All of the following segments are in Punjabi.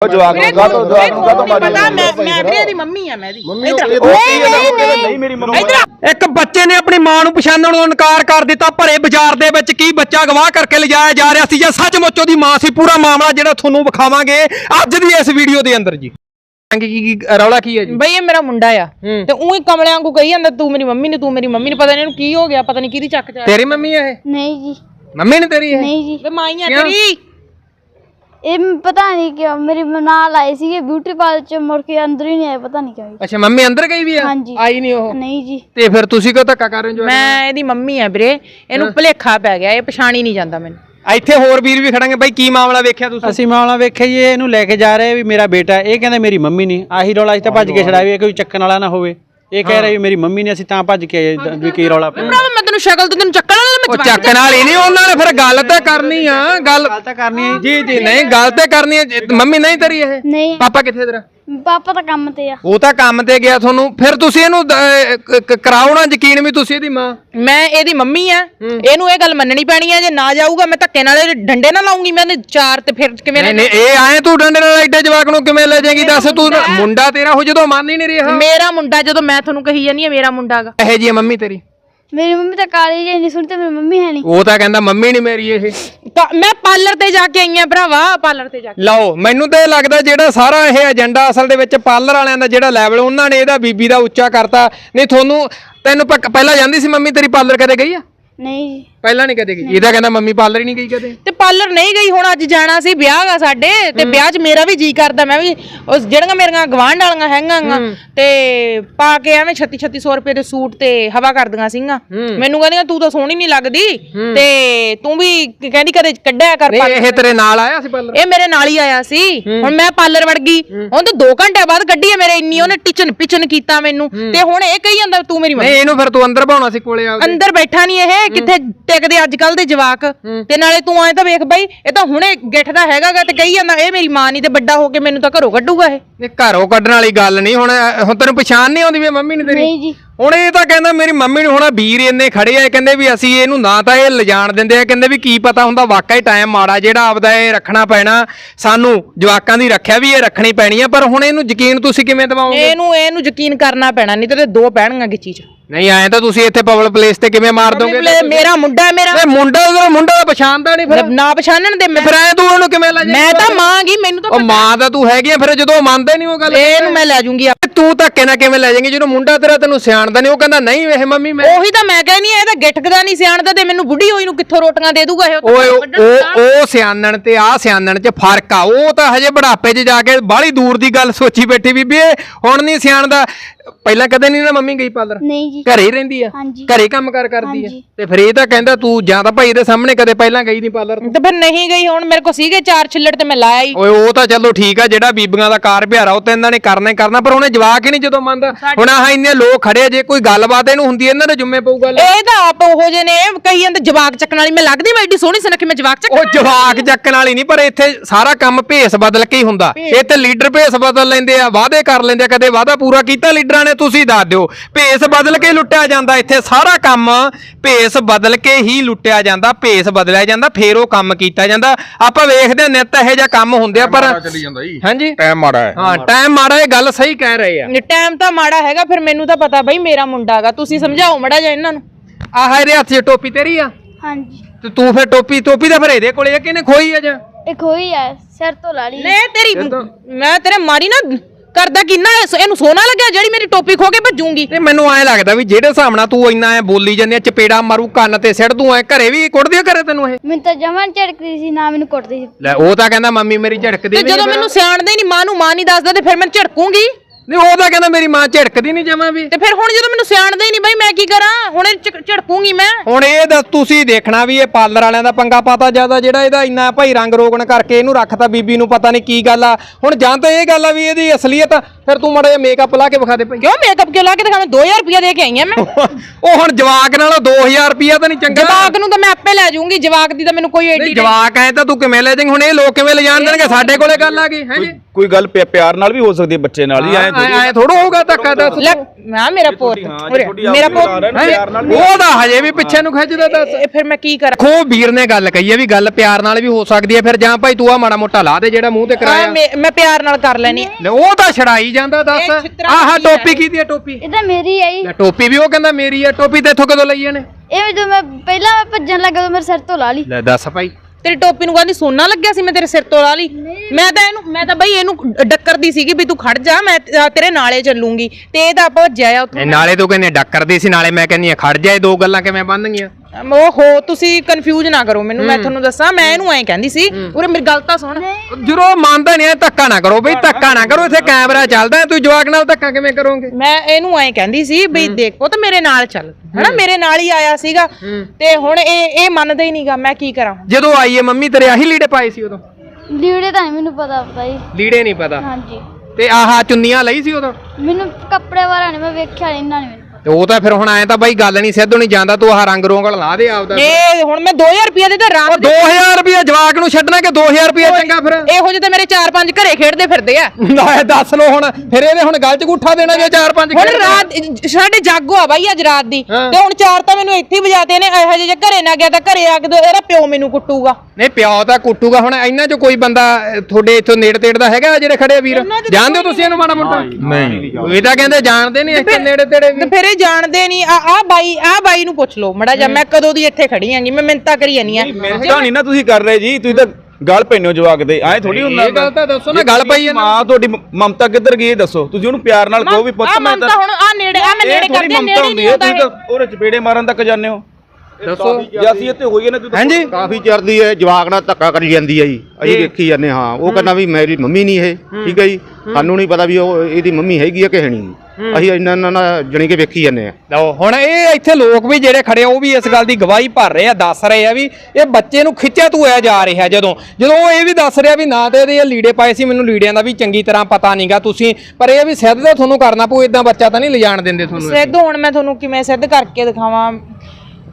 ਉਹ ਜਵਾਕ ਨੂੰ ਕਾਹਤੋਂ ਜਵਾਕ ਨੂੰ ਕਾਹਤੋਂ ਮਾਰੀ ਪਤਾ ਮੈਂ ਮੈਂ ਵੀਰੇ ਦੀ ਮੰਮੀ ਆ ਮੈਂ ਦੀ ਮੰਮੀ ਉਹ ਦੋਸਤੀ ਹੈ ਨਾ ਨਹੀਂ ਮੇਰੀ ਮੰਮੀ ਇੱਕ ਬੱਚੇ ਨੇ ਆਪਣੀ ਮਾਂ ਨੂੰ ਪਛਾਣਨ ਤੋਂ ਇਨਕਾਰ ਕਰ ਦਿੱਤਾ ਭਰੇ ਬਾਜ਼ਾਰ ਦੇ ਵਿੱਚ ਕੀ ਬੱਚਾ ਗਵਾਹ ਕਰਕੇ ਲਿਜਾਇਆ ਜਾ ਰਿਹਾ ਸੀ ਜਾਂ ਸੱਚਮੁੱਚ ਉਹਦੀ ਮਾਂ ਸੀ? ਪੂਰਾ ਮਾਮਲਾ ਜਿਹੜਾ ਤੁਹਾਨੂੰ ਵਿਖਾਵਾਂਗੇ ਅੱਜ ਦੀ ਇਸ ਵੀਡੀਓ ਦੇ ਅੰਦਰ ਜੀ। ਕੀ ਕੀ ਕੀ ਰੌਲਾ ਕੀ ਹੈ ਜੀ? ਬਈ ਇਹ ਮੇਰਾ ਮੁੰਡਾ ਆ। ਤੇ ਉਹੀ ਕਮਲਿਆਂ ਵਾਂਗੂ ਕਹੀ ਜਾਂਦਾ ਤੂੰ ਮੇਰੀ ਮੰਮੀ ਨੇ ਤੂੰ ਮੇਰੀ ਮੰਮੀ ਨੇ। ਪਤਾ ਨਹੀਂ ਇਹਨੂੰ ਕੀ ਹੋ ਗਿਆ ਪਤਾ ਨਹੀਂ ਕਿਹਦੀ ਚੱਕ ਚ ਤੇਰੀ ਮੰਮੀ ਹੈ ਇਹ? ਨਹੀਂ ਜੀ। ਮੰਮੀ ਨੇ ਤੇਰੀ ਇਹ? ਨਹੀਂ ਜੀ। ਵੇ ਮਾਈਆਂ ਕਿਉਂ? ਤੇਰੀ। ਇਹ ਪਤਾ ਨਹੀਂ ਕਿਉਂ ਮੇਰੀ ਨਾਲ ਆਏ ਸੀਗੇ ਬਿਊਟੀ ਪਾਰਲਰ ਚ ਮੁੜ ਕੇ ਅੰਦਰ ਹੀ ਨਹੀਂ ਆਏ ਪਤਾ ਨਹੀਂ ਕਿਉਂ। ਅੱਛਾ ਮੰਮੀ ਅੰਦਰ ਗਈ ਵੀ ਆ? ਹਾਂਜੀ। ਆਈ ਨਹੀਂ ਉਹ? ਨਹੀਂ ਜੀ। ਤੇ ਫਿਰ ਤੁਸੀਂ ਕਿਉਂ ਧੱਕਾ ਕਰ ਰਹੇ ਹੋ ਜਵਾਕ? ਮੈਂ ਇਹਦੀ ਮੰਮੀ ਆ ਵੀਰੇ ਇਹਨੂੰ ਭੁਲੇਖਾ ਪੈ ਗਿਆ ਇਹ ਪਛਾਣੀ ਨਹੀਂ ਜਾਂਦਾ ਮੈਨੂੰ। ਇੱਥੇ ਹੋਰ ਵੀਰ ਵੀ ਖੜਾਂਗੇ ਬਾਈ ਕੀ ਮਾਮਲਾ ਵੇਖਿਆ ਤੁਸੀਂ? ਅਸੀਂ ਮਾਮਲਾ ਵੇਖਿਆ ਜੀ ਇਹ ਇਹਨੂੰ ਲੈ ਕੇ ਜਾ ਰਹੇ ਵੀ ਮੇਰਾ ਬੇਟਾ ਇਹ ਕਹਿੰਦਾ ਮੇਰੀ ਮੰਮੀ ਨਹੀਂ ਆਹੀ ਰੌਲਾ ਅਸੀਂ ਤਾਂ ਭੱਜ ਕੇ ਛੜਾਇਆ ਵੀ ਇਹ ਕੋਈ ਚੱਕਣ ਵਾਲਾ ਨਾ ਹੋਵੇ। ਇਹ ਕਹਿ ਰਿਹਾ ਵੀ ਮੇਰੀ ਮੰਮੀ ਨੇ ਅਸੀਂ ਤਾਂ ਭੱਜ ਕੇ ਆਏ ਦ- ਵੀ ਕੀ ਰੌਲਾ ਪਿਆ। ਭਰਾਵਾ ਮੈਂ ਤੈਨੂੰ ਸ਼ਕਲ ਤੋਂ ਤੈਨੂੰ ਵਾਲਾ ਉਹ ਚੱਕ ਨਾਲ ਹੀ ਨਹੀਂ ਉਹਨਾਂ ਨੇ ਫਿਰ ਗੱਲ ਤਾਂ ਕਰਨੀ ਆ ਗੱਲ ਗੱਲ ਤਾਂ ਕਰਨੀ ਜੀ ਜੀ ਨਹੀਂ ਗੱਲ ਤੇ ਕਰਨੀ ਹੈ ਜੀ, ਮੰਮੀ ਨਹੀਂ ਤੇਰੀ ਇਹ? ਨਹੀਂ। ਪਾਪਾ ਕਿੱਥੇ ਤੇਰਾ? ਪਾਪਾ ਤਾਂ ਕੰਮ ਤੇ ਆ। ਉਹ ਤਾਂ ਕੰਮ ਤੇ ਗਿਆ ਤੁਹਾਨੂੰ। ਫਿਰ ਤੁਸੀਂ ਇਹਨੂੰ ਦ- ਕ- ਕ- ਕਰਾਉਣਾ ਯਕੀਨ ਵੀ ਤੁਸੀਂ ਇਹਦੀ ਮਾਂ। ਮੈਂ ਇਹਦੀ ਮੰਮੀ ਆ। ਇਹਨੂੰ ਇਹ ਗੱਲ ਮੰਨਣੀ ਪੈਣੀ ਆ ਜੇ ਨਾ ਜਾਊਗਾ ਮੈਂ ਧੱਕੇ ਨਾਲ ਇਹਦੇ ਡੰਡੇ ਨਾਲ ਲਾਉਂਗੀ ਮੈਂ ਇਹਦੇ ਚਾਰ ਤੇ ਫਿਰ ਕਿਵੇਂ ਨਹੀਂ ਨਹੀਂ ਇਹ ਆਏ ਤੂੰ ਡੰਡੇ ਨਾਲ ਐਡੇ ਜਵਾਕ ਨੂੰ ਕਿਵੇਂ ਲੈ ਜਾਏਗੀ? ਦੱਸ ਤੂੰ ਮੁੰਡਾ ਤੇਰਾ ਹੋ ਜਦੋਂ ਮੰਨ ਹੀ ਨਹੀਂ ਰਿਹਾ। ਮੇਰਾ ਮੁੰਡਾ ਜਦੋਂ ਮੈਂ ਤੁਹਾਨੂੰ ਕਹੀ ਜਾਨੀ ਆ ਮੇਰਾ ਮੁੰਡਾ ਗਾ। ਇਹ ਜੀ ਮੰਮੀ ਤੇਰੀ। ਮੇਰੀ ਮੰਮੀ ਤਾਂ ਕਾਲੀ ਜਿਹੀ ਨਹੀਂ ਸੁਣਦੀ ਮੇਰੀ ਮੰਮੀ ਹੈ ਨਹੀਂ। ਉਹ ਤਾਂ ਕਹਿੰਦਾ ਮੰਮੀ ਨਹੀਂ ਮੇਰੀ ਇਹ। ਤਾਂ ਮੈਂ ਪਾਰਲਰ ਤੇ ਜਾ ਕੇ ਆਈ ਆ ਭਰਾਵਾ ਪਾਰਲਰ ਤੇ ਜਾ ਕੇ। ਲਓ ਮੈਨੂੰ ਤਾਂ ਇਹ ਲੱਗਦਾ ਜਿਹੜਾ ਸਾਰਾ ਇਹ ਏਜੰਡਾ ਅਸਲ ਦੇ ਵਿੱਚ ਪਾਰਲਰ ਵਾਲਿਆਂ ਦਾ ਜਿਹੜਾ ਲੈਵਲ ਉਹਨਾਂ ਨੇ ਇਹਦਾ ਬੀਬੀ ਦਾ ਉੱਚਾ ਕਰਤਾ। ਨਹੀਂ ਤੁਹਾਨੂੰ ਤੈਨੂੰ ਪਹਿਲਾਂ ਜਾਂਦੀ ਸੀ ਮੰਮੀ ਤੇਰੀ ਪਾਰਲਰ ਕਦੇ ਗਈ ਆ? ਨਹੀਂ। ਜੀ ਪਹਿਲਾਂ ਨਹੀਂ ਕਦੇ ਗਈ। ਇਹਦਾ ਕਹਿੰਦਾ ਮੰਮੀ ਪਾਰਲਰ ਹੀ ਨਹੀਂ ਗਈ ਕਦੇ। ਤੇ ਪਾਰਲਰ ਨਹੀਂ ਗਈ ਹੁਣ ਅੱਜ ਜਾਣਾ ਸੀ ਵਿਆਹ ਗਾ ਸਾਡੇ ਤੇ ਵਿਆਹ 'ਚ ਮੇਰਾ ਵੀ ਜੀ ਕਰਦਾ ਮੈਂ ਵੀ ਉਸ ਜਿਹੜੀਆਂ ਮੇਰੀਆਂ ਗਵਾਂਢ ਵਾਲੀਆਂ ਹੈਗੀਆਂ ਗਾ, ਤੇ ਪਾ ਕੇ ਐਵੇਂ 36 3600 ਰੁਪਏ ਦੇ ਸੂਟ ਤੇ ਹਵਾ ਕਰਦੀਆਂ ਸੀਗੀਆਂ। ਮੈਨੂੰ ਕਹਿੰਦੀਆਂ ਤੂੰ ਤਾਂ ਸੋਹਣੀ ਨਹੀਂ ਲੱਗਦੀ ਤੇ ਤੂੰ ਵੀ ਕਹਿੰਦੀ ਕਦੇ ਕੱਢਿਆ ਕਰ ਨਹੀਂ ਪਾਰਲਰ। ਇਹ ਤੇਰੇ ਨਾਲ ਆਇਆ ਸੀ ਪਾਰਲਰ? ਇਹ ਮੇਰੇ ਨਾਲ ਹੀ ਆਇਆ ਸੀ। ਹੁਣ ਮੈਂ ਪਾਰਲਰ ਵੜ ਗਈ। ਹੁਣ ਤੇ 2 ਘੰਟੇ ਬਾਅਦ ਕੱਢੀ ਹੈ ਮੇਰੇ ਇੰਨੀ ਉਹਨੇ ਟਿਚਨ ਪਿਚਨ ਕੀਤਾ ਮੈਨੂੰ। ਤੇ ਹੁਣ ਇਹ ਕਹੀ ਜਾਂਦਾ ਤੂੰ ਮੇਰੀ ਮੰਮੀ ਨਹੀਂ ਇਹਨੂੰ ਫਿਰ ਤੂੰ ਅੰਦਰ ਬਾਉਣਾ ਸੀ ਕੋਲੇ ਆ ਅੰਦਰ ਬੈਠਾ ਨਹੀਂ ਇਹ ਕਿੱਥੇ ਟਿਕਦੇ ਅੱਜ ਕੱਲ ਦੇ ਜਵਾਕ। ਤੇ ਨਾਲੇ ਤੂੰ ਐ ਤਾਂ ਵੇਖ ਬਾਈ ਇਹ ਤਾਂ ਹੁਣੇ ਗਿੱਠਦਾ ਹੈਗਾਗਾ ਤੇ ਕਹੀ ਜਾਂਦਾ ਇਹ ਮੇਰੀ ਮਾਂ ਨਹੀਂ ਤੇ ਵੱਡਾ ਹੋ ਕੇ ਮੈਨੂੰ ਤਾਂ ਘਰੋਂ ਕੱਢੂਗਾ ਇਹ। ਘਰੋਂ ਕੱਢਣ ਵਾਲੀ ਗੱਲ ਨਹੀਂ ਹੁਣ ਹੁਣ ਤੈਨੂੰ ਪਛਾਣ ਨਹੀਂ ਆਉਂਦੀ ਵੀ ਮੰਮੀ ਨੇ ਤੇਰੀ। ਨਹੀਂ ਜੀ। ਹੁਣ ਇਹ ਤਾਂ ਕਹਿੰਦਾ ਮੇਰੀ ਮੰਮੀ ਨੂੰ ਹੁਣ ਵੀਰ ਇੰਨੇ ਖੜੇ ਆ ਕਹਿੰਦੇ ਵੀ ਅਸੀਂ ਇਹਨੂੰ ਨਾ ਤਾਂ ਇਹ ਲਿਜਾਣ ਦਿੰਦੇ ਆ ਕਹਿੰਦੇ ਵੀ ਕੀ ਪਤਾ ਹੁੰਦਾ ਵਾਕਈ ਟਾਈਮ ਮਾੜਾ ਜਿਹੜਾ ਆਪਦਾ ਇਹ ਰੱਖਣਾ ਪੈਣਾ ਸਾਨੂੰ ਜਵਾਕਾਂ ਦੀ ਰੱਖਿਆ ਵੀ ਇਹ ਰੱਖਣੀ ਪੈਣੀ ਆ ਪਰ ਹੁਣ ਇਹਨੂੰ ਯਕੀਨ ਤੁਸੀਂ ਕਿਵੇਂ ਦਿਵਾਓਗੇ? ਇਹਨੂੰ ਇਹਨੂੰ ਯਕੀਨ ਕਰਨਾ ਪੈਣਾ ਨਹੀਂ ਤੇ ਦੋ ਪੈਣਗੀਆਂ ਗਿੱਚੀ ਚ? ਨਹੀਂ ਐਂ ਤਾਂ ਤੁਸੀਂ ਇੱਥੇ ਪਬਲਿਕ ਪਲੇਸ ਤੇ ਕਿਵੇਂ ਮਾਰ ਦੋਗੇ? ਮੇਰਾ ਮੁੰਡਾ ਹੈ ਮੇਰਾ। ਇਹ ਮੁੰਡਾ ਉਹਦਾ ਮੁੰਡਾ ਦਾ ਪਛਾਣਦਾ ਨਹੀਂ ਫਿਰ। ਨਾ ਪਛਾਣਨ ਦੇ ਮੈਂ ਫਿਰ ਐ ਤੂੰ ਉਹਨੂੰ ਕਿਵੇਂ ਲੈ ਮੈਂ ਤਾਂ ਮਾਂ ਗਈ ਮੈਨੂੰ ਤਾਂ ਉਹ ਮਾਂ ਦਾ ਤੂੰ ਹੈਗੀ ਆ ਫਿਰ ਜਦੋਂ ਉਹ ਮੰਨਦੇ ਨਹੀਂ ਉਹ ਗੱਲ। ਇਹਨੂੰ ਮੈਂ ਲੈ ਜੂੰਗੀ ਤੇ ਤੂੰ ਧੱਕੇ ਨਾਲ ਕਿਵੇਂ ਲੈ ਜਾਏਂਗੀ? ਜਦੋਂ ਮੁੰਡਾ ਤੇਰਾ ਤੈਨੂੰ ਸਿਆਣਦਾ ਨਹੀਂ ਉਹ ਕਹਿੰਦਾ ਨਹੀਂ ਇਹ ਮੰਮੀ ਮੈਂ ਉਹੀ ਤਾਂ ਮੈਂ ਕਹਿੰਦੀ ਆ ਇਹ ਤਾਂ ਗਿੱਠਕਦਾ ਨਹੀਂ ਸਿਆਣਦਾ ਤੇ ਮੈਨੂੰ ਬੁੱਢੀ ਹੋਈ ਨੂੰ ਕਿੱਥੋਂ ਰੋਟੀਆਂ ਦੇ ਦੂਗਾ ਇਹ ਓਏ ਉਹ ਉਹ- ਉਹ ਸਿਆਣਨ ਤੇ ਆ ਸਿਆਣਨ 'ਚ ਫ਼ਰਕ ਆ। ਉਹ ਤਾਂ ਹਜੇ ਬੁਢਾਪੇ 'ਚ ਜਾ ਕੇ ਬਾਹਲੀ ਦੂਰ ਦੀ ਗੱਲ ਸੋਚੀ ਬੈਠੀ ਬੀਬੀ ਇਹ ਹੁਣ ਨਹੀਂ ਸਿਆਣਦਾ। ਪਹਿਲਾਂ ਕਦੇ ਨਹੀਂ ਨਾ ਮੰਮੀ ਗਈ ਪਾਲਰ ਨਹੀਂ ਜੀ। ਘਰੇ ਹੀ ਰਹਿੰਦੀ ਆ? ਹਾਂਜੀ। ਘਰੇ ਕੰਮ ਕਾਰ ਕਰਦੀ ਆ? ਹਾਂਜੀ। ਤੇ ਫਿਰ ਇਹ ਤਾਂ ਕਹਿੰਦਾ ਤੂੰ ਜਾਂ ਤਾਂ ਭਾਈ ਦੇ ਸਾਹਮਣੇ ਕਦੇ ਪਹਿਲਾਂ ਗਈ ਨਹੀਂ ਪਾਲਰ ਤੇ? ਫਿਰ ਨਹੀਂ ਗਈ ਹੁਣ ਮੇਰੇ ਕੋ ਸੀਗੇ ਚਾਰ ਛਿੱਲੜ ਤੇ ਮੈਂ ਲਾਇਆ ਹੀ। ਓਏ ਉਹ ਤਾਂ ਚਲੋ ਠੀਕ ਆ ਜਿਹੜਾ ਬੀਬੀਆਂ ਦਾ ਕਾਰ ਪਿਆਰਾ ਉਹ ਤਾਂ ਇਹਨਾਂ ਨੇ ਕਰਨਾ ਹੀ ਕਰਨਾ ਪਰ ਉਹਨੇ ਜਵਾਕ ਹੀ ਨਹੀਂ ਜਦੋਂ ਮੰਨਦਾ। ਹੁਣ ਆਹ ਇੰਨੇ ਲੋਕ ਖੜੇ ਆ, ਜੇ ਕੋਈ ਗੱਲਬਾਤ ਇਹਨੂੰ ਹੁੰਦੀ ਇਹਨਾਂ ਦੇ ਜੁੰਮੇ ਪਊਗਾ ਲੈ। ਇਹ ਤਾਂ ਆਪ ਉਹੋ ਜਿਹੇ ਨੇ ਕਈ ਜਾਂਦੇ ਜਵਾਕ ਚੱਕਣ ਵਾਲੀ। ਮੈਂ ਲੱਗਦੀ ਮੈਂ ਐਡੀ ਸੋਹਣੀ ਸੁਨੱਖੀ ਮੈਂ ਜਵਾਕ ਚੱਕ ਉਹ ਜਵਾਕ ਚੱਕਣ ਵਾਲੀ ਨਹੀਂ ਪਰ ਇੱਥੇ ਸਾਰਾ ਕੰਮ ਭੇਸ ਬਦਲ ਕੇ ਹੀ ਹੁੰਦਾ। ਇੱਥੇ ਲੀਡਰ ਭੇਸ ਬਦਲ ਲੈਂਦੇ ਆ ਵਾਅਦੇ ਕਰ ਲੈਂਦੇ ਆ ਕਦੇ ਵਾਅਦਾ ਪੂਰਾ ਕੀਤਾ ਲੀਡਰਾਂ ਨੇ ਤੁਸੀਂ ਦੱਸ ਦਿਓ ਭੇਸ ਬਦਲ ਕੇ ਲੁੱਟਿਆ ਜਾਂਦਾ ਇੱਥੇ ਸਾਰਾ ਕੰਮ ਭੇਸ ਬਦਲ ਕੇ ਹੀ ਲੁੱਟਿਆ ਜਾਂਦਾ ਭੇਸ ਬਦਲਿਆ ਜਾਂਦਾ ਫੇਰ ਉਹ ਕੰਮ ਕੀਤਾ ਜਾਂਦਾ। ਆਪਾਂ ਵੇਖਦੇ ਹਾਂ ਨਿੱਤ ਇਹੋ ਜਿਹਾ ਕੰਮ ਹੁੰਦੇ ਆ ਪਰ ਚੱਲੀ ਜਾਂਦਾ ਜੀ। ਹਾਂਜੀ। ਟਾਈਮ ਮਾੜਾ ਹੈ। ਹਾਂ ਟਾਈਮ ਮਾੜਾ ਇਹ ਗੱਲ ਸਹੀ ਕਹਿ ਰਹੇ ਆ। ਟਾਈਮ ਤਾਂ ਮਾੜਾ ਹੈਗਾ ਫਿਰ ਮੈਨੂੰ ਤਾਂ ਪਤਾ ਬਈ ਮੇਰਾ ਮੁੰਡਾ ਹੈਗਾ ਤੁਸੀਂ ਸਮਝਾਓ ਮੜਾ ਜਾ ਇਹਨਾਂ ਨੂੰ। ਆਹ ਇਹਦੇ ਹੱਥ 'ਚ ਟੋਪੀ ਤੇਰੀ ਆ? ਹਾਂਜੀ। ਤੇ ਤੂੰ ਫਿਰ ਟੋਪੀ ਟੋਪੀ ਤਾਂ ਫਿਰ ਇਹਦੇ ਕੋਲੇ ਆ ਕਿਹਨੇ ਖੋਈ ਆ ਜਾਂ? ਇੱਕ ਹੋਈ ਆ ਸਿਰ ਤੋਂ ਲਾ ਲਈ। ਨੇ ਤੇਰੀ ਮੈਂ ਤੇਰੇ ਮਾਰੀ ਨਾ ਕਰਦਾ ਕਿੰਨਾ ਇਹਨੂੰ ਸੋਨਾ ਲੱਗਿਆ ਜਿਹੜੀ ਮੇਰੀ ਟੋਪੀ ਖੋ ਕੇ ਭੱਜੂਗੀ। ਤੇ ਮੈਨੂੰ ਐ ਲੱਗਦਾ ਵੀ ਜਿਹੜੇ ਹਿਸਾਬ ਨਾਲ ਤੂੰ ਇੰਨਾ ਐ ਬੋਲੀ ਜਾਂਦੀ ਆ ਚਪੇੜਾ ਮਾਰੂ ਕੰਨ ਤੇ ਸਿੱਟ ਦੂੰ ਐ ਘਰੇ ਵੀ ਕੁੱਟਦੀ ਆ ਘਰੇ ਤੈਨੂੰ ਇਹ? ਮੈਨੂੰ ਤਾਂ ਜਮਾਂ ਝੜਕਦੀ ਸੀ ਨਾ ਮੈਨੂੰ ਕੁੱਟਦੀ ਸੀ। ਲੈ ਉਹ ਤਾਂ ਕਹਿੰਦਾ ਮੰਮੀ ਮੇਰੀ ਝੜਕਦੀ ਤੇ ਜਦੋਂ ਮੈਨੂੰ ਸਿਆਣਦੇ ਨਹੀਂ ਮਾਂ ਨੂੰ ਮਾਂ ਨਹੀਂ ਦੱਸਦਾ ਤੇ ਫਿਰ ਮੈਂ ਝੜਕੂਗੀ? ਨਹੀਂ ਉਹ ਤਾਂ ਕਹਿੰਦਾ ਮੇਰੀ ਮਾਂ ਝੜਕਦੀ ਨਹੀਂ ਜਮਾ ਵੀ। ਤੇ ਫਿਰ ਹੁਣ ਜਦੋਂ ਮੈਨੂੰ ਸਿਆਣਦੇ ਹੀ ਨਹੀਂ ਬਈ ਮੈਂ ਕੀ ਕਰਾਂ? ਹੁਣ ਇਹ ਝ- ਝੜਕੂਗੀ ਮੈਂ। ਹੁਣ ਇਹ ਦੱਸ ਤੁਸੀਂ ਦੇਖਣਾ ਵੀ ਇਹ ਪਾਰਲਰ ਵਾਲਿਆਂ ਦਾ ਪੰਗਾ ਪਾਤਾ ਜ਼ਿਆਦਾ ਜਿਹੜਾ ਇਹਦਾ ਇੰਨਾ ਭਾਈ ਰੰਗ ਰੋਗਣ ਕਰਕੇ ਇਹਨੂੰ ਰੱਖਤਾ ਬੀਬੀ ਨੂੰ ਪਤਾ ਨਹੀਂ ਕੀ ਗੱਲ ਆ। ਹੁਣ ਜਾਂ ਤਾਂ ਇਹ ਗੱਲ ਆ ਵੀ ਇਹਦੀ ਅਸਲੀਅਤ ਫਿਰ ਤੂੰ ਮਾੜਾ ਜਿਹਾ ਮੇਕਅਪ ਲਾ ਕੇ ਵਿਖਾ ਦੇ ਭਾਈ। ਕਿਉਂ ਮੇਕਅਪ ਕਿਉਂ ਲਾ ਕੇ ਦਿਖਾਵਾਂ? 2000 ਰੁਪਇਆ ਦੇ ਕੇ ਆਈ ਆ ਮੈਂ। ਉਹ ਹੁਣ ਜਵਾਕ ਨਾਲੋਂ 2000 ਰੁਪਿਆ ਤਾਂ ਨਹੀਂ ਚੰਗਾ। ਜਵਾਕ ਨੂੰ ਤਾਂ ਮੈਂ ਆਪੇ ਲੈ ਜਾਊਂਗੀ ਜਵਾਕ ਦੀ ਤਾਂ ਮੈਨੂੰ ਕੋਈ ਨਹੀਂ ਐਡੀ ਜਵਾਕ ਐ ਤਾਂ ਤੂੰ ਕਿਵੇਂ ਲੈ ਜਾਏਂਗੇ? ਹੁਣ ਇਹ ਲੋਕ ਕਿਵੇਂ ਲੈ ਜਾਣ ਦੇਣਗੇ? ਸਾਡੇ ਕੋਲੇ ਗੱਲ ਆ ਗਈ ਹੈ ਜੀ? ਕੋਈ ਗੱਲ ਪਿਆ- ਪਿਆਰ ਨਾਲ ਵੀ ਹੋ ਸਕਦੀ ਹੈ ਬੱਚੇ ਨਾਲ ਹੀ ਐ ਐ ਥੋੜਾ ਹੋਊਗਾ ਧੱਕਾ ਦੱਸ ਲੈ ਮੈਂ ਮੇਰਾ ਪੋਤ ਹਾਂ, ਮੇਰਾ ਪੋਤ ਔਲਾਦ ਹੈ ਨਾ, ਹੈਂ? ਪਿਆਰ ਨਾਲ ਵੀ ਉਹ ਤਾਂ ਹਜੇ ਵੀ ਪਿੱਛੇ ਨੂੰ ਖਿੱਚਦਾ ਦੱਸ। ਇਹ ਫਿਰ ਮੈਂ ਕੀ ਕਰਾਂ? ਖੋ ਵੀਰ ਨੇ ਗੱਲ ਕਹੀ ਹੈ ਵੀ ਗੱਲ ਪਿਆਰ ਨਾਲ ਵੀ ਹੋ ਸਕਦੀ ਹੈ ਫਿਰ ਜਾਂ ਭਾਈ ਤੂੰ ਆ ਮਾੜਾ ਮੋਟਾ ਲਾ ਦੇ ਜਿਹੜਾ ਮੂੰਹ ਤੇ ਹਾਂ, ਕਰਾਇਆ। ਮੈਂ ਪਿਆਰ ਨਾਲ ਕਰ ਲੈਣੀ ਉਹ ਤਾਂ ਛੜਾਈ ਜਾਂਦਾ ਦੱਸ। ਇਹ ਛਿੱਤਰਾਂ ਆਹ ਦੀ। ਟੋਪੀ ਕੀ ਦੀ ਹੈ ਟੋਪੀ? ਇਹ ਤਾਂ ਮੇਰੀ ਆਈ ਲੈ ਟੋਪੀ ਵੀ ਉਹ ਕਹਿੰਦਾ ਮੇਰੀ ਹੈ ਟੋਪੀ ਤੇ ਇੱਥੋਂ ਕਦੋਂ ਲਈ ਇਹਨੇ? ਇਹ ਜਦੋਂ ਮੈਂ ਪਹਿਲਾਂ ਭੱਜਣ ਲੱਗਾ ਤਾਂ ਮੇਰੇ ਸਿਰ ਤੋਂ ਲਾ ਲਈ। ਲੈ ਦੱਸ ਭਾਈ। ਤੇਰੀ ਟੋਪੀ ਨੂੰ ਕਹਿੰਦੀ ਸੋਨਾ ਲੱਗਿਆ ਸੀ ਮੈਂ ਤੇਰੇ ਸਿਰ ਤੋਂ ਲਾ ਲਈ। ਮੈਂ ਤਾਂ ਇਹਨੂੰ ਮੈਂ ਤਾਂ ਬਈ ਇਹਨੂੰ ਡੱਕਰਦੀ ਸੀਗੀ ਵੀ ਤੂੰ ਖੜ ਜਾ ਮੈਂ ਤੇ- ਤੇਰੇ ਨਾਲੇ ਚੱਲੂੰਗੀ। ਤੇ ਇਹ ਤਾਂ ਭੱਜਿਆ ਆ ਉੱਥੋਂ। ਇਹ ਨਾਲੇ ਤੂੰ ਕਹਿੰਦੇ ਡੱਕਰਦੀ ਸੀ ਨਾਲੇ ਮੈਂ ਕਹਿੰਦੀ ਆ ਖੜ ਜਾ ਇਹ ਦੋ ਗੱਲਾਂ ਕਿਵੇਂ ਬੰਨ ਗਈਆਂ ਓਹੋ ਤੁਸੀਂ ਕਨਫਿਊਜ਼ ਨਾ ਕਰੋ ਮੈਨੂੰ ਮੈਂ ਤੁਹਾਨੂੰ ਦੱਸਾਂ ਮੈਂ ਇਹਨੂੰ ਐਂ ਕਹਿੰਦੀ ਸੀ ਉਰੇ ਮੇਰੀ ਗੱਲ ਤਾਂ ਸੁਣ। ਜਦੋਂ ਮੰਨਦਾ ਨਹੀਂ ਧੱਕਾ ਨਾ ਕਰੋ ਬਈ ਧੱਕਾ ਨਾ ਕਰੋ ਇੱਥੇ ਕੈਮਰਾ ਚੱਲਦਾ ਹੈ, ਤੁਸੀਂ ਜਵਾਕ ਨਾਲ ਧੱਕਾ ਕਿਵੇਂ ਕਰੋਗੇ? ਮੈਂ ਇਹਨੂੰ ਐਂ ਕਹਿੰਦੀ ਸੀ ਵੀ ਦੇਖੋ ਤਾਂ ਮੇਰੇ ਨਾਲ ਚੱਲ। ਹਨਾ ਮੇਰੇ ਨਾਲ ਹੀ ਆਇਆ ਸੀਗਾ। ਤੇ ਹੁਣ ਇਹ ਇਹ ਮੰਨਦਾ ਹੀ ਨਹੀਂਗਾ ਮੈਂ ਕੀ ਕਰਾਂ ਜਦੋਂ ਆਈ ਹੈ ਮੰਮੀ ਤੇਰੇ ਆਹੀ ਲੀੜੇ ਪਾਏ ਸੀ ਉਦੋਂ? ਲੀੜੇ ਤਾਂ ਮੈਨੂੰ ਪਤਾ ਪਤਾ ਜੀ ਲੀੜੇ ਨਹੀਂ ਪਤਾ? ਹਾਂਜੀ। ਤੇ ਆਹ ਚੁੰਨੀਆਂ ਲਈ ਸੀ ਉਦੋਂ? ਮੈਨੂੰ ਕੱਪੜੇ ਵਾਲਾ ਨਹੀਂ ਮੈਂ ਵੇਖਿਆ ਇਹਨਾਂ ਨੇ ਮੈਨੂੰ ਤੇ ਉਹ ਤਾਂ ਫਿਰ ਹੁਣ ਐ ਤਾਂ ਬਾਈ ਗੱਲ ਨਹੀਂ ਸਿੱਧੂ ਨਹੀਂ ਜਾਂਦਾ ਤੂੰ ਆਹ ਰੰਗ ਰੋਗਲ ਲਾ ਦੇ ਆਪਦਾ। ਇਹ ਹੁਣ ਮੈਂ 2000 ਰੁਪਏ ਦੇ ਤਾਂ ਰਾਤ ਉਹ 2000 ਰੁਪਏ ਜਵਾਕ ਨੂੰ ਛੱਡਣਾ ਕਿ 2000 ਰੁਪਏ ਚੰਗਾ ਫਿਰ? ਇਹੋ ਜਿਹੇ ਤਾਂ ਮੇਰੇ 4-5 ਘਰੇ ਖੇਡਦੇ ਫਿਰਦੇ ਆ। ਲੈ ਦੱਸ ਲੋ ਹੁਣ ਫਿਰ ਇਹਦੇ ਹੁਣ ਗੱਲ ਚ ਗੁੱਠਾ ਦੇਣਾ ਜੇ 4-5 ਹੁਣ ਰਾਤ ਸਾਡੇ ਜਾਗੋ ਆ ਬਾਈ ਅੱਜ ਰਾਤ ਦੀ। ਤੇ ਹੁਣ ਚਾਰ ਤਾਂ ਮੈਨੂੰ ਇੱਥੇ ਵਜਾਤੇ ਨੇ ਇਹੋ ਜਿਹੇ ਘਰੇ ਨਾ ਗਿਆ ਤਾਂ ਘਰੇ ਆ ਕੇ ਇਹਦਾ ਪਿਓ ਮੈਨੂੰ ਕੁੱਟੂਗਾ। ਨਹੀਂ ਪਿਓ ਤਾਂ ਕੁੱਟੂਗਾ ਹੁਣ ਇਹਨਾਂ ਚ ਕੋਈ ਬੰਦਾ ਤੁਹਾਡੇ ਇੱਥੋਂ ਨੇੜੇ ਤੇੜ ਦਾ ਹੈਗਾ ਜਿਹੜੇ ਖੜੇ ਆ ਵੀਰ? ਜਾਣਦੇ ਹੋ ਤੁਸੀਂ ਇਹਨੂੰ ਮਾੜਾ ਮੋਟਾ? ਨਹੀਂ ਇਹ ਤਾਂ ਕਹਿੰਦੇ ਜਾਣਦੇ ਨਹੀਂ ਇੱਥੇ ਨੇੜੇ ਤੇੜੇ ਵੀ। ਫਿਰ ਇਹ ਜਾਣਦੇ ਨਹੀਂ ਆ ਆ ਬਾਈ ਆ ਬਾਈ ਨੂੰ ਪੁੱਛ ਲਓ। ਮੜਾ ਜਾ ਮੈਂ ਕਦੋਂ ਦੀ ਇੱਥੇ ਖੜੀ ਆਂਗੀ ਮੈਂ ਮਿੰਤਾ ਕਰੀ ਜਾਨੀ ਆ। ਮਿਹਨਤਾਂ ਨਹੀਂ ਨਾ ਤੁਸੀਂ ਕਰ ਰਹੇ ਜੀ ਤੁਸੀਂ ਤਾਂ ਗੱਲ ਪੈਨੋ ਜਵਾਕ ਦੇ? ਐ ਥੋੜੀ ਹੁੰਦਾ ਇਹ ਗੱਲ ਤਾਂ ਦੱਸੋ ਨਾ ਗੱਲ ਪਈ ਹੈ ਨਾ। ਮਾਂ ਤੁਹਾਡੀ ਮਮਤਾ ਕਿੱਧਰ ਗਈ ਇਹ ਦੱਸੋ। ਤੁਸੀਂ ਉਹਨੂੰ ਪਿਆਰ ਨਾਲ ਕਹੋ ਵੀ ਪੁੱਤ ਮੈਂ ਮਮਤਾ ਹੁਣ ਆ ਨੇੜੇ ਆ ਮੈਂ ਨੇੜੇ ਕਰਦੀ ਨੇੜੇ ਹੁੰਦੀ ਨਹੀਂ ਹੈ ਹੁੰਦਾ ਤੁਸੀਂ ਤਾਂ ਉਹਦੇ ਚਪੇੜੇ ਮਾਰਨ ਤੱਕ ਜਾਂਦੇ ਹੋ। ਦੱਸੋ। ਜੇ ਅਸੀਂ ਇੱਥੇ ਹੋਈਏ ਨਾ ਤੁਸੀਂ ਹਾਂਜੀ। ਕਾਫੀ ਚਿਰ ਦੀ ਹੈ ਜਵਾਕ ਨਾਲ ਧੱਕਾ ਕਰੀ ਜਾਂਦੀ ਹੈ ਜੀ। ਅਸੀਂ ਦੇਖੀ ਜਾਂਦੇ ਹਾਂ। ਉਹ ਕਹਿੰਦਾ ਵੀ ਮੇਰੀ ਮੰਮੀ ਨਹੀਂ ਇਹ ਠੀਕ ਹੈ ਜੀ। ਸਾਨੂੰ ਨਹੀਂ ਪਤਾ ਵੀ ਉਹ ਇਹਦੀ ਮੰਮੀ ਹੈਗੀ ਆ ਕਿ ਹੈ ਨਹੀਂ। ਅਸੀਂ ਇੰਨਾ ਇੰਨਾ ਨਾ ਜਣੀ ਕੇ ਵੇਖੀ ਜਾਂਦੇ ਆ ਲਓ ਹੁਣ ਇਹ ਇੱਥੇ ਲੋਕ ਵੀ ਜਿਹੜੇ ਖੜੇ ਆ ਉਹ ਵੀ ਇਸ ਗੱਲ ਦੀ ਗਵਾਹੀ ਭਰ ਰਹੇ ਆ ਦੱਸ ਰਹੇ ਆ ਵੀ ਇਹ ਬੱਚੇ ਨੂੰ ਖਿੱਚਿਆ ਧੂਇਆ ਜਾ ਰਿਹਾ ਜਦੋਂ। ਜਦੋਂ ਉਹ ਇਹ ਵੀ ਦੱਸ ਰਿਹਾ ਵੀ ਨਾ ਤੇ ਇਹਦੇ ਇਹ ਲੀੜੇ ਪਾਏ ਸੀ ਮੈਨੂੰ ਲੀੜਿਆਂ ਦਾ ਵੀ ਚੰਗੀ ਤਰ੍ਹਾਂ ਪਤਾ ਨਹੀਂਗਾ ਤੁਸੀਂ। ਪਰ ਇਹ ਵੀ ਸਿੱਧ ਦਾ ਤੁਹਾਨੂੰ ਕਰਨਾ ਪਊ ਇਦਾਂ ਬੱਚਾ ਤਾਂ ਨਹੀਂ ਲਿਜਾਣ ਦਿੰਦੇ ਤੁਹਾਨੂੰ ਸਿੱਧ ਹੁਣ ਮੈਂ ਤੁਹਾਨੂੰ ਕਿਵੇਂ ਸਿੱਧ ਕਰਕੇ ਦਿਖਾਵਾਂ।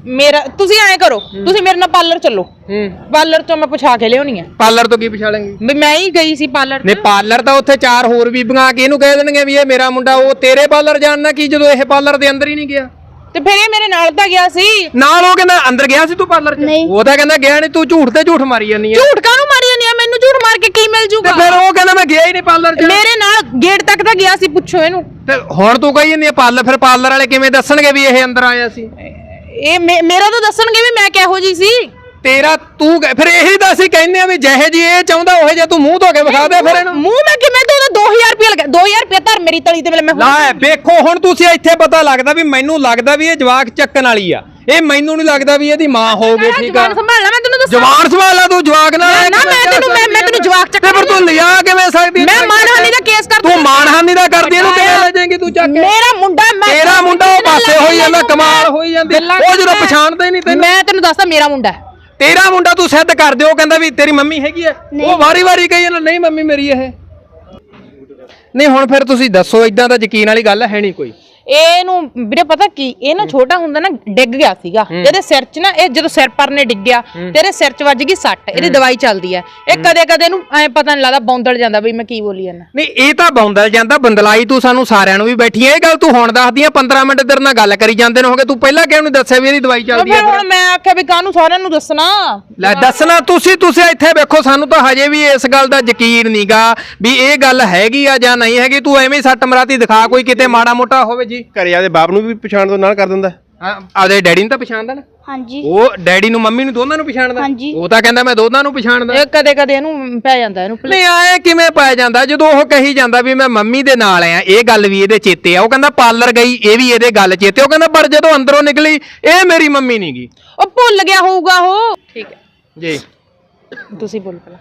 ਮੇਰਾ ਤੁਸੀਂ ਐਂ ਕਰੋ ਤੁਸੀਂ ਮੇਰੇ ਨਾਲ ਪਾਰਲਰ ਚੱਲੋ। ਹੂੰ। ਪਾਰਲਰ ਤੋਂ ਮੈਂ ਪੁੱਛਾ ਕੇ ਲਿਆਉਣੀ ਆ। ਪਾਰਲਰ ਤੋਂ ਕੀ ਪਛਾਣਾਂਗੇ ਵੀ ਮੈਂ ਹੀ ਗਈ ਸੀ ਪਾਰਲਰ ਨੇ ਪਾਰਲਰ ਤਾਂ ਉੱਥੇ ਚਾਰ ਹੋਰ ਬੀਬੀਆਂ ਆ ਕੇ ਇਹਨੂੰ ਕਹਿ ਦੇਣਗੇ ਵੀ ਇਹ ਮੇਰਾ ਮੁੰਡਾ ਉਹ ਤੇਰੇ ਪਾਰਲਰ ਜਾਣਨਾ ਕੀ ਜਦੋਂ ਇਹ ਪਾਰਲਰ ਦੇ ਅੰਦਰ ਹੀ ਨਹੀਂ ਗਿਆ? ਤੇ ਫਿਰ ਇਹ ਮੇਰੇ ਨਾਲ ਤਾਂ ਗਿਆ ਸੀ। ਨਾਲ ਉਹ ਕਹਿੰਦਾ ਅੰਦਰ ਗਿਆ ਸੀ ਤੂੰ ਪਾਰਲਰ 'ਚ? ਨਹੀਂ। ਉਹ ਤਾਂ ਕਹਿੰਦਾ ਗਿਆ ਨਹੀਂ ਤੂੰ ਝੂਠ ਤੇ ਝੂਠ ਮਾਰੀ ਜਾਂਦੀ ਹੈ ਝੂਠ ਕਾਹਨੂੰ ਮਾਰੀ ਜਾਂਦੀ ਆ? ਮੈਨੂੰ ਝੂਠ ਮਾਰ ਕੇ ਕੀ ਮਿਲ ਤੇ ਜੂਗਾ ਫਿਰ ਉਹ ਕਹਿੰਦਾ ਮੈਂ ਗਿਆ ਹੀ ਨਹੀਂ ਪਾਰਲਰ 'ਚ। ਮੇਰੇ ਨਾਲ ਗੇਟ ਤੱਕ ਤਾਂ ਗਿਆ ਸੀ ਪੁੱਛੋ ਇਹਨੂੰ। ਤੇ ਹੁਣ ਤੂੰ ਕਹੀ ਜਾਂਦੀ ਹੈ ਪਾਰਲਰ ਫਿਰ ਪਾਰਲਰ ਵਾਲੇ ਕਿਵੇਂ ਦੱਸਣਗੇ ਵੀ ਇਹ ਅੰਦਰ ਆਇਆ ਸੀ? ਇਹ ਮੇ- ਮੇਰਾ ਤਾਂ ਦੱਸਣਗੇ ਵੀ ਮੈਂ ਕਿਹੋ ਜੀ ਸੀ। ਤੇਰਾ ਤੂੰ ਕਹਿ- ਫਿਰ ਇਹੀ ਤਾਂ ਅਸੀਂ ਕਹਿੰਦੇ ਆ ਵੀ ਜਿਹੇ ਜੀ ਇਹ ਚਾਹੁੰਦਾ ਉਹ ਜੇ ਤੂੰ ਮੂੰਹ ਧੋ ਕੇ ਵਿਖਾ ਦੇ ਫਿਰ ਇਹਨੂੰ। ਮੂੰਹ ਮੈਂ ਕਿਵੇਂ ਤੇ ਉਹਦਾ 2000 ਰੁਪਏ ਲਗਾ 2000 ਰੁਪਏ ਧਰ ਮੇਰੀ ਤਲੀ ਤੇ ਮੈਂ ਲਾ ਵੇਖੋ ਹੁਣ ਤੁਸੀਂ ਇੱਥੇ ਪਤਾ ਲੱਗਦਾ ਵੀ ਮੈਨੂੰ ਲੱਗਦਾ ਵੀ ਇਹ ਜਵਾਕ ਚੱਕਣ ਵਾਲੀ ਆ। ਇਹ ਮੈਨੂੰ ਨਹੀਂ ਲੱਗਦਾ ਵੀ ਇਹਦੀ ਮਾਂ ਹੋਊਗੀ ਠੀਕ ਆ? ਜਵਾਨ ਸੰਭਾਲ ਲੈ ਮੈਂ ਤੈਨੂੰ ਦੱਸਾਂ। ਜਵਾਨ ਸਵਾਲ ਆ ਤੂੰ ਜਵਾਕ ਨਾਲ ਨਾ, ਮੈਂ ਤੈਨੂੰ- ਮੈਂ- ਮੈਂ ਜਵਾਕ ਚੱਕ ਤੇ ਫਿਰ ਤੂੰ ਲਿਆ ਕਿਵੇਂ ਸਕਦੀ ਹੈ? ਮੈਂ ਮਾਨਹਾਨੀ ਦਾ ਕੇਸ ਕਰ ਤੂੰ ਮਾਨਹਾਨੀ ਦਾ ਕਰਦੀ ਇਹਨੂੰ ਕਿਵੇਂ ਲੈ ਜਾਏਂਗੀ ਤੂੰ ਚੱਕ ਕੇ? ਮੇਰਾ ਮੁੰਡਾ ਮੈਂ ਤੇਰਾ ਮੁੰਡਾ ਉਹ ਪਾਸੇ ਹੋਈ ਜਾਂਦਾ ਕਮਾਲ ਹੋਈ ਜਾਂਦੀ ਗੱਲਾਂ ਉਹ ਜਦੋਂ ਕਰਦਾ। ਪਛਾਣਦਾ ਹੀ ਨਹੀਂ ਤੈਨੂੰ। ਮੈਂ ਤੈਨੂੰ ਦੱਸਦਾ ਮੇਰਾ ਮੁੰਡਾ ਹੈ। ਤੇਰਾ ਮੁੰਡਾ ਤੂੰ ਸਿੱਧ ਕਰ ਦਿਓ ਕਹਿੰਦਾ ਵੀ ਤੇਰੀ ਮੰਮੀ ਹੈਗੀ ਹੈ ਉਹ ਵਾਰੀ ਵਾਰੀ ਕਹੀ ਜਾਂਦਾ ਨਹੀਂ ਮੰਮੀ ਮੇਰੀ ਇਹ। ਨਹੀਂ ਹੁਣ ਫਿਰ ਤੁਸੀਂ ਦੱਸੋ ਇਦਾਂ ਦਾ ਯਕੀਨ ਵਾਲੀ ਗੱਲ ਹੈ ਨਹੀਂ ਕੋਈ। ਇਹਨੂੰ ਵੀਰੇ ਪਤਾ ਕੀ ਇਹ ਨਾ ਛੋਟਾ ਹੁੰਦਾ ਨਾ ਡਿੱਗ ਗਿਆ ਸੀਗਾ। ਇਹਦੇ ਸਿਰ 'ਚ ਨਾ ਇਹ ਜਦੋਂ ਸਿਰ ਪਰ ਨੇ ਡਿੱਗਿਆ ਤੇਰੇ ਸਿਰ 'ਚ ਵੱਜ ਗਈ ਸੱਟ ਇਹਦੀ ਦਵਾਈ ਚੱਲਦੀ ਹੈ ਇਹ ਕਦੇ ਕਦੇ ਇਹਨੂੰ ਐ ਪਤਾ ਨਹੀਂ ਲੱਗਦਾ ਬੌਂਦਲ ਜਾਂਦਾ ਬਈ ਮੈਂ ਕੀ ਬੋਲੀ ਜਾਂਦਾ। ਨਹੀਂ ਇਹ ਤਾਂ ਬੌਂਦਲ ਜਾਂਦਾ ਬੰਦਲਾਈ ਤੂੰ ਸਾਨੂੰ ਸਾਰਿਆਂ ਨੂੰ ਵੀ ਬੈਠੀ ਐ। ਇਹ ਗੱਲ ਤੂੰ ਹੁਣ ਦੱਸਦੀ ਆ 15 ਮਿੰਟ ਤੇਰੇ ਨਾਲ ਗੱਲ ਕਰੀ ਜਾਂਦੇ ਨੇ ਹੋਗੇ ਤੂੰ ਪਹਿਲਾਂ ਕਿਉਂ ਨਹੀਂ ਦੱਸਿਆ ਵੀ ਇਹਦੀ ਦਵਾਈ ਚੱਲਦੀ ਫਿਰ ਹੈ ਹੁਣ ਮੈਂ ਆਖਿਆ ਵੀ ਕਾਹਨੂੰ ਸਾਰਿਆਂ ਨੂੰ ਦੱਸਣਾ? ਲੈ ਦੱਸਣਾ ਤੁਸੀਂ ਤੁਸੀਂ ਇੱਥੇ ਵੇਖੋ ਸਾਨੂੰ ਤਾਂ ਹਜੇ ਵੀ ਇਸ ਗੱਲ ਦਾ ਯਕੀਨ ਨਹੀਂਗਾ ਵੀ ਇਹ ਗੱਲ ਹੈਗੀ ਆ ਜਾਂ ਨਹੀਂ ਹੈਗੀ। ਤੂੰ ਐਵੇਂ ਸੱਟ ਮਰਾਤੀ ਦਿਖਾ ਕੋਈ ਕਿਤੇ ਮਾੜਾ ਮੋਟਾ ਹੋਵੇ ਜੀ ਘਰੇ ਆਦੇ ਬਾਪ ਨੂੰ ਵੀ ਪਛਾਣ ਤੋਂ ਨਾਲ ਕਰ ਦਿੰਦਾ। ਆਦੇ ਡੈਡੀ ਨੂੰ ਤਾਂ ਪਛਾਣਦਾ ਨਾ। ਹਾਂਜੀ। ਉਹ ਡੈਡੀ ਨੂੰ ਮੰਮੀ ਨੂੰ ਦੋਨਾਂ ਨੂੰ ਪਛਾਣਦਾ। ਹਾਂਜੀ। ਉਹ ਤਾਂ ਕਹਿੰਦਾ ਮੈਂ ਦੋਨਾਂ ਨੂੰ ਪਛਾਣਦਾ। ਇਹ ਕਦੇ ਕਦੇ ਇਹਨੂੰ ਪੈ ਜਾਂਦਾ ਇਹਨੂੰ ਨਹੀਂ ਆਏ ਕਿਵੇਂ ਪੈ ਜਾਂਦਾ? ਜਦੋਂ ਉਹ ਕਹੀ ਜਾਂਦਾ ਵੀ ਮੈਂ ਮੰਮੀ ਦੇ ਨਾਲ ਆ ਇਹ ਗੱਲ ਵੀ ਇਹਦੇ ਚੇਤੇ ਆ। ਉਹ ਕਹਿੰਦਾ ਪਾਰਲਰ ਗਈ ਇਹ ਵੀ ਇਹਦੇ ਗੱਲ ਚੇਤੇ ਉਹ ਕਹਿੰਦਾ ਪਰ ਜਦੋਂ ਅੰਦਰੋਂ ਨਿਕਲੀ ਇਹ ਮੇਰੀ ਮੰਮੀ ਨਹੀਂਗੀ ਉਹ ਭੁੱਲ ਗਿਆ ਹੋਊਗਾ ਉਹ। ਠੀਕ ਹੈ ਜੀ। ਤੁਸੀਂ ਬੋਲ ਪਹਿਲਾਂ।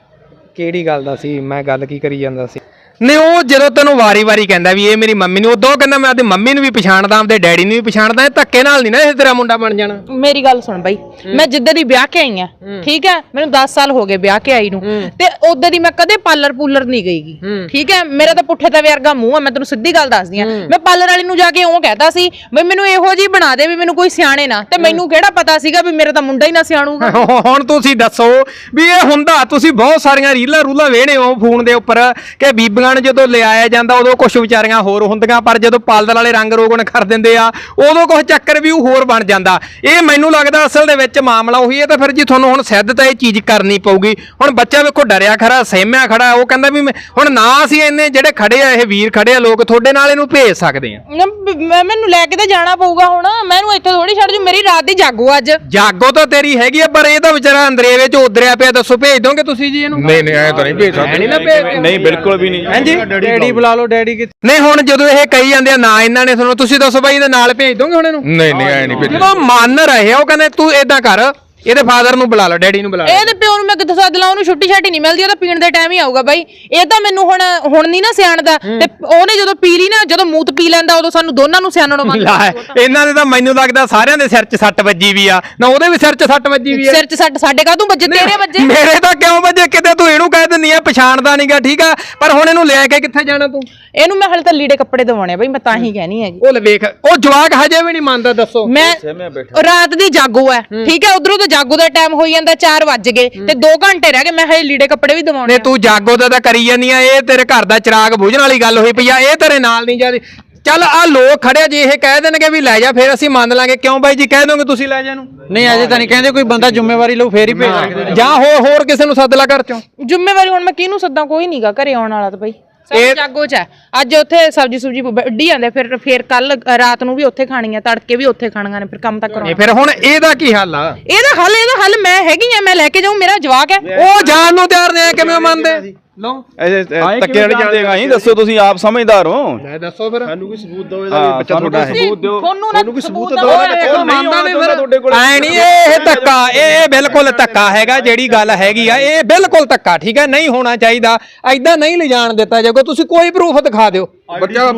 ਕਿਹੜੀ ਗੱਲ ਦਾ ਸੀ? ਮੈਂ ਗੱਲ ਕੀ ਕਰੀ ਜਾਂਦਾ ਸੀ? ਨਹੀਂ ਉਹ ਜਦੋਂ ਤੈਨੂੰ ਵਾਰੀ-ਵਾਰੀ ਕਹਿੰਦਾ ਵੀ ਇਹ ਮੇਰੀ ਮੰਮੀ ਨੂੰ ਉਦੋਂ ਕਹਿੰਦਾ ਮੈਂ ਆਪਦੀ ਮੰਮੀ ਨੂੰ ਵੀ ਪਛਾਣਦਾ ਆਪਦੇ ਡੈਡੀ ਨੂੰ ਵੀ ਪਛਾਣਦਾ ਇਹ ਧੱਕੇ ਨਾਲ ਨਹੀਂ ਨਾ ਇਹ ਤੇਰਾ ਮੁੰਡਾ ਬਣ ਜਾਣਾ। ਮੇਰੀ ਗੱਲ ਸੁਣ ਬਾਈ ਮੈਂ ਜਿੱਦਾਂ ਦੀ ਵਿਆਹ ਕੇ ਆਈ ਆ ਠੀਕ ਹੈ ਮੈਨੂੰ 10 ਸਾਲ ਹੋ ਗਏ ਵਿਆਹ ਕੇ ਆਈ ਨੂੰ ਤੇ ਉਦੋਂ ਦੀ ਮੈਂ ਕਦੇ ਪਾਰਲਰ ਪੂਲਰ ਨਹੀਂ ਗਈਗੀ ਠੀਕ ਹੈ ਮੇਰਾ ਤਾਂ ਪੁੱਠੇ ਤਵੇ ਵਰਗਾ ਮੂੰਹ ਆ ਮੈਂ ਤੈਨੂੰ ਸਿੱਧੀ ਗੱਲ ਦੱਸਦੀ ਆ। ਮੈਂ ਪਾਰਲਰ ਵਾਲੀ ਨੂੰ ਜਾ ਕੇ ਉਹ ਕਹਿਤਾ ਸੀ ਵੀ ਮੈਨੂੰ ਇਹੋ ਜੀ ਬਣਾ ਦੇ ਵੀ ਮੈਨੂੰ ਕੋਈ ਸਿਆਣੇ ਨਾ ਤੇ ਮੈਨੂੰ ਕਿਹੜਾ ਪਤਾ ਸੀਗਾ ਵੀ ਮੇਰਾ ਤਾਂ ਮੁੰਡਾ ਹੀ ਨਾ ਸਿਆਣੂਗਾ। ਹੁਣ ਤੁਸੀਂ ਦੱਸੋ ਵੀ ਇਹ ਹੁੰਦਾ ਤੁਸੀਂ ਬਹੁਤ ਸਾਰੀਆਂ ਰੀਲਾਂ ਰੂਲਾਂ ਵੇਹਣੇ ਹੋ ਫੋਨ ਦੇ ਉੱਪਰ ਕਿ ਬੀਬੀਆਂ ਨੂੰ ਜਦੋਂ ਲਿਆਇਆ ਜਾਂਦਾ ਉਦੋਂ ਕੁਝ ਵਿਚਾਰੀਆਂ ਹੋਰ ਹੁੰਦੀਆਂ ਪਰ ਜਦੋਂ ਪਾਲਦਲ ਵਾਲੇ ਰੰਗ ਰੋਗਣ ਕਰ ਦਿੰਦੇ ਆ ਉਦੋਂ ਕੁਝ ਚੱਕਰ ਵੀ ਉਹ ਹੋਰ ਬਣ ਜਾਂਦਾ। ਇਹ ਮੈਨੂੰ ਲੱਗਦਾ ਅਸਲ ਦੇ ਵਿੱਚ ਮਾਮਲਾ ਉਹੀ ਹੈ ਤਾਂ ਫਿਰ ਜੀ ਤੁਹਾਨੂੰ ਹੁਣ ਸਿੱਧ ਤਾਂ ਇਹ ਚੀਜ਼ ਕਰਨੀ ਪਊਗੀ। ਹੁਣ ਬੱਚਾ ਵੇਖੋ ਡਰਿਆ ਖੜਾ ਸਹਿਮਿਆ ਖੜਾ ਉਹ ਕਹਿੰਦਾ ਵੀ ਹੁਣ ਨਾ ਅਸੀਂ ਇੰਨੇ ਜਿਹੜੇ ਖੜੇ ਆ ਇਹ ਵੀਰ ਖੜੇ ਆ ਲੋਕ ਤੁਹਾਡੇ ਨਾਲ ਇਹਨੂੰ ਭੇਜ ਸਕਦੇ ਆ। ਮੈਨੂੰ ਲੈ ਕੇ ਤੇ ਜਾਣਾ ਪਊਗਾ ਹੁਣ ਮੈਨੂੰ ਇੱਥੇ ਥੋੜੀ ਛੱਡ ਜੂ ਮੇਰੀ ਰਾਤ ਦੀ ਜਾਗੋ ਅੱਜ। ਜਾਗੋ ਤਾਂ ਤੇਰੀ ਹੈਗੀ ਆ ਪਰ ਇਹ ਤਾਂ ਵਿਚਾਰਾ ਅੰਦਰੇਵੇ ਚ ਉਦਰਿਆ ਪਿਆ ਦੱਸੋ ਭੇਜ ਦੋਗੇ ਤੁਸੀਂ ਜੀ ਇਹਨੂੰ? ਨਹੀਂ ਨਹੀਂ ਐ ਤਾਂ ਨਹੀਂ ਭੇਜ ਭੇਜ ਨਹੀਂ ਬਿਲਕੁਲ ਵੀ ਨਹੀਂ। ਹਾਂਜੀ ਡੈਡੀ ਬੁਲਾ ਲਓ। ਡੈਡੀ ਕਿੱਥੇ? ਨਹੀਂ ਹੁਣ ਜਦੋਂ ਇਹ ਕਹੀ ਜਾਂਦੇ ਆ ਨਾ ਇਹਨਾਂ ਨੇ ਤੁਹਾਨੂੰ ਤੁਸੀਂ ਦੱਸੋ ਬਾਈ ਇਹਦੇ ਨਾਲ ਭੇਜ ਦੋਗੇ ਹੁਣ ਇਹਨੂੰ? ਨਹੀਂ ਨਹੀਂ ਐ ਨਹੀਂ ਭੇਜ ਜਦੋਂ ਮੰਨ ਰਹੇ ਆ, ਉਹ ਕਹਿੰਦੇ ਤੂੰ ਏਦਾਂ ਕਰ ਇਹਦੇ ਫਾਦਰ ਨੂੰ ਬੁਲਾ ਲਓ ਡੈਡੀ ਨੂੰ ਬੁਲਾ ਲਓ। ਇਹਦੇ ਪਿਓ ਨੂੰ ਮੈਂ ਕਿੱਥੇ ਸੱਦ ਲਾਂ ਉਹਨੂੰ ਛੁੱਟੀ ਛਾਟੀ ਨਹੀਂ ਮਿਲਦੀ ਉਹ ਤਾਂ ਪੀਣ ਦੇ ਟਾਈਮ ਹੀ ਆਊਗਾ ਬਾਈ। ਇਹ ਤਾਂ ਮੈਨੂੰ ਹੁਣ ਹੁਣ ਨਹੀਂ ਨਾ ਸਿਆਣਦਾ ਤੇ ਉਹਨੇ ਜਦੋਂ ਪੀ ਲਈ ਨਾ ਜਦੋਂ ਮੂਤ ਪੀ ਲੈਂਦਾ ਉਦੋਂ ਸਾਨੂੰ ਦੋਨਾਂ ਨੂੰ ਸਿਆਣਨੋਂ ਬੰਦ ਲੈ ਇਹਨਾਂ ਦੇ ਤਾਂ ਮੈਨੂੰ ਲੱਗਦਾ ਸਾਰਿਆਂ ਦੇ ਸਿਰ 'ਚ ਸੱਟ ਵੱਜੀ ਵੀ ਆ। ਨਾ ਉਹਦੇ ਵੀ ਸਿਰ 'ਚ ਸੱਟ ਵੱਜੀ ਵੀ ਆ। ਸਿਰ 'ਚ ਸੱਟ ਸਾਡੇ ਕਾ ਤੂੰ ਵੱਜੇ ਤੇਰੇ ਵੱਜੇ? ਮੇਰੇ ਤਾਂ ਕਿਉਂ ਵੱਜੇ? ਕਿਤੇ ਤੂੰ ਇਹਨੂੰ ਕਹਿ ਦਿੰਦੀ ਆ ਪਛਾਣਦਾ ਨਹੀਂਗਾ ਠੀਕ ਆ? ਪਰ ਹੁਣ ਇਹਨੂੰ ਲੈ ਕੇ ਕਿੱਥੇ ਜਾਣਾ ਤੂੰ? ਇਹਨੂੰ ਮੈਂ ਹਲੇ ਤਾਂ ਲੀੜੇ ਕੱਪੜੇ ਦਵਾਉਣੇ ਆ ਬਾਈ ਮੈਂ ਤਾਂ ਹੀ ਕਹਿਣੀ ਹੈਗੀ। ਉਹ ਲੈ ਵੇਖ ਉਹ ਜਵਾਕ ਹਜੇ ਵੀ ਨਹੀਂ ਮੰਨਦਾ ਦੱਸੋ। ਮੈਂ ਰਾਤ ਦੀ ਜਾਗੋ ਹੈ। ਠੀਕ ਹੈ ਉਧਰੋਂ ਤਾਂ ਜਾਗੋ ਦਾ ਟਾਈਮ ਹੋਈ ਜਾਂਦਾ 4 ਵੱਜ ਗਏ ਤੇ 2 ਘੰਟੇ ਰਹਿ ਗਏ ਮੈਂ ਹਲੇ ਲੀੜੇ ਕੱਪੜੇ ਵੀ ਦਵਾਉਣੇ ਨੇ ਤੂੰ ਜਾਗੋ ਦਾ ਤਾਂ ਕਰੀ ਜਾਂਦੀ ਆ ਇਹ ਤੇਰੇ ਘਰ ਦਾ ਚਿਰਾਗ ਬੁਝਣ ਵਾਲੀ ਗੱਲ ਹੋਈ ਪਈ ਆ ਇਹ ਤੇਰੇ ਨਾਲ ਨਹੀਂ ਜਾਂਦੀ। ਚੱਲ ਆ ਲੋਕ ਖੜਿਆ ਜੇ ਇਹ ਕਹਿ ਦੇਣਗੇ ਵੀ ਲੈ ਜਾ ਫਿਰ ਅਸੀਂ ਮੰਨ ਲਾਂਗੇ ਕਿਉਂ ਬਾਈ ਜੀ ਕਹਿ ਦੋਗੇ ਤੁਸੀਂ ਲੈ ਜਾ ਨੂੰ? ਨਹੀਂ ਅਜੇ ਤਾਂ ਨਹੀਂ ਕਹਿੰਦੇ ਕੋਈ ਬੰਦਾ ਜ਼ਿੰਮੇਵਾਰੀ ਲਊ ਫੇਰ ਹੀ ਭੇਜ ਸਕਦੇ ਜਾਂ ਹੋਰ ਹੋਰ ਕਿਸੇ ਨੂੰ ਸੱਦ ਲਾ ਘਰ ਚੋਂ। ਜ਼ਿੰਮੇਵਾਰੀ ਹੁਣ ਮੈਂ ਕਿਹਨੂੰ ਸੱਦਾਂ ਕੋਈ ਨਹੀਂਗਾ ਘਰੇ ਆਉਣ ਵਾਲਾ ਤਾਂ ਬਾਈ। ਸਭ ਜਾਗੋ 'ਚ ਹੈ। ਅੱਜ ਉੱਥੇ ਸਬਜੀ ਸੁਬਜੀ ਵੱਡੀ ਜਾਂਦੇ ਫਿਰ ਫਿਰ ਕੱਲ ਰਾਤ ਨੂੰ ਵੀ ਉੱਥੇ ਖਾਣੀਆਂ ਤੜਕੇ ਵੀ ਉੱਥੇ ਖਾਣੀਆਂ ਨੇ ਫਿਰ ਕੰਮ ਤਾਂ ਇਹ ਕਰਾਉਣਾ। ਫਿਰ ਹੁਣ ਇਹਦਾ ਕੀ ਹੱਲ ਆ? ਇਹਦਾ ਹੱਲ ਇਹਦਾ ਹੱਲ ਮੈਂ ਹੈਗੀ ਆ ਮੈਂ ਲੈ ਕੇ ਜਾਊਂ ਮੇਰਾ ਜਵਾਕ ਹੈ। ਉਹ ਜਾਣ ਨੂੰ ਤਿਆਰ ਨੇ ਕਿਵੇਂ ਮੰਨਦੇ? ਲਓ। ਐਸੇ ਤੱਕੇ ਵਾਲੀ ਜਾਂਦੇਗਾ ਹੀ? ਦੱਸੋ ਤੁਸੀਂ ਆਪ ਸਮਝਦਾਰ ਹੋ। ਲੈ ਦੱਸੋ ਫਿਰ। ਸਾਨੂੰ ਕੋਈ ਸਬੂਤ ਦਿਓ ਇਹਦਾ ਬੱਚਾ ਤੁਹਾਡਾ ਹੈ। ਸਬੂਤ ਦਿਓ। ਤੁਹਾਨੂੰ ਨਾ ਸਬੂਤ ਦਿਓ। ਉਹ ਮੰਨਦਾ ਨਹੀਂ ਫਿਰ ਐ ਨਹੀਂ ਇਹ ਧੱਕਾ ਇਹ ਬਿਲਕੁਲ ਧੱਕਾ ਹੈਗਾ ਜਿਹੜੀ ਗੱਲ ਹੈਗੀ ਆ ਇਹ ਬਿਲਕੁਲ ਧੱਕਾ ਠੀਕ ਹੈ? ਨਹੀਂ ਹੋਣਾ ਚਾਹੀਦਾ। ਐਦਾਂ ਨਹੀਂ ਲਿਜਾਣ ਦਿੱਤਾ ਜਾਊਗਾ। ਤੁਸੀਂ ਕੋਈ ਪ੍ਰੂਫ ਦਿਖਾ ਦਿਓ। ਬੱਚਾ